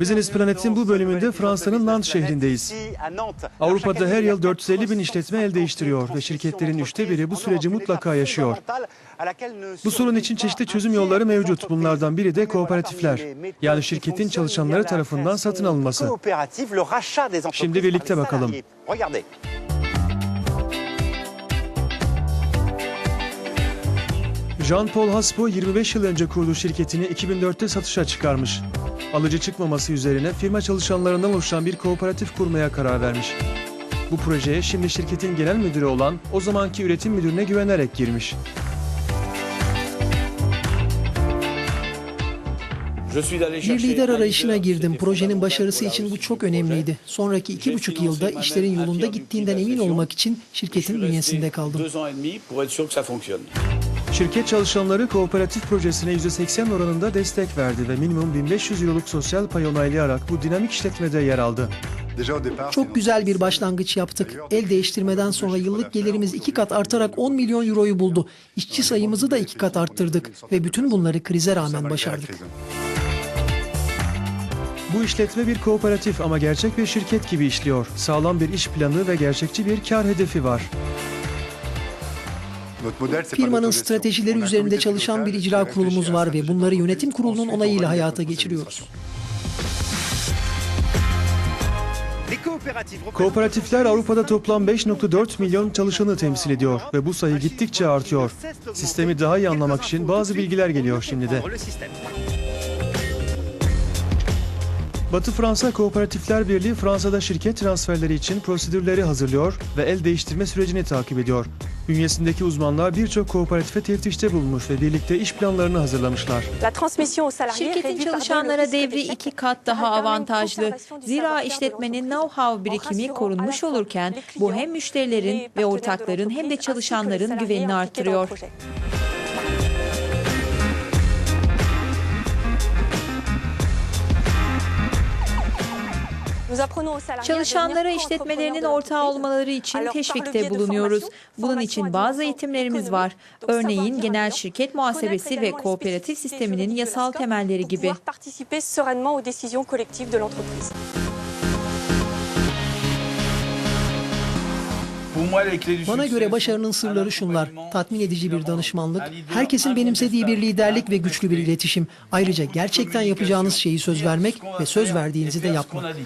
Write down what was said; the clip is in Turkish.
Business Planet'in bu bölümünde Fransa'nın Nantes şehrindeyiz. Avrupa'da her yıl 450 bin işletme el değiştiriyor ve şirketlerin üçte biri bu süreci mutlaka yaşıyor. Bu sorun için çeşitli çözüm yolları mevcut. Bunlardan biri de kooperatifler. Yani şirketin çalışanları tarafından satın alınması. Şimdi birlikte bakalım. Jean-Paul Haspo 25 yıl önce kurduğu şirketini 2004'te satışa çıkarmış. Alıcı çıkmaması üzerine firma çalışanlarından oluşan bir kooperatif kurmaya karar vermiş. Bu projeye şimdi şirketin genel müdürü olan o zamanki üretim müdürüne güvenerek girmiş. Bir lider arayışına girdim. Projenin başarısı için bu çok önemliydi. Sonraki iki buçuk yılda işlerin yolunda gittiğinden emin olmak için şirketin bünyesinde kaldım. Şirket çalışanları kooperatif projesine %80 oranında destek verdi ve minimum 1500 euroluk sosyal pay onaylayarak bu dinamik işletmede yer aldı. Çok güzel bir başlangıç yaptık. El değiştirmeden sonra yıllık gelirimiz iki kat artarak 10 milyon euroyu buldu. İşçi sayımızı da iki kat arttırdık ve bütün bunları krize rağmen başardık. Bu işletme bir kooperatif ama gerçek bir şirket gibi işliyor. Sağlam bir iş planı ve gerçekçi bir kar hedefi var. Firmanın stratejileri üzerinde çalışan bir icra kurulumuz var ve bunları yönetim kurulunun onayıyla hayata geçiriyoruz. Kooperatifler Avrupa'da toplam 5.4 milyon çalışanı temsil ediyor ve bu sayı gittikçe artıyor. Sistemi daha iyi anlamak için bazı bilgiler geliyor şimdi de. Batı Fransa Kooperatifler Birliği Fransa'da şirket transferleri için prosedürleri hazırlıyor ve el değiştirme sürecini takip ediyor. Bünyesindeki uzmanlar birçok kooperatife teftişte bulunmuş ve birlikte iş planlarını hazırlamışlar. Şirketin çalışanlara devri iki kat daha avantajlı. Zira işletmenin know-how birikimi korunmuş olurken bu hem müşterilerin ve ortakların hem de çalışanların güvenini arttırıyor. Çalışanlara işletmelerinin ortağı olmaları için teşvikte bulunuyoruz. Bunun için bazı eğitimlerimiz var. Örneğin genel şirket muhasebesi ve kooperatif sisteminin yasal temelleri gibi. Bana göre başarının sırları şunlar. Tatmin edici bir danışmanlık, herkesin benimsediği bir liderlik ve güçlü bir iletişim. Ayrıca gerçekten yapacağınız şeyi söz vermek ve söz verdiğinizi de yapmak.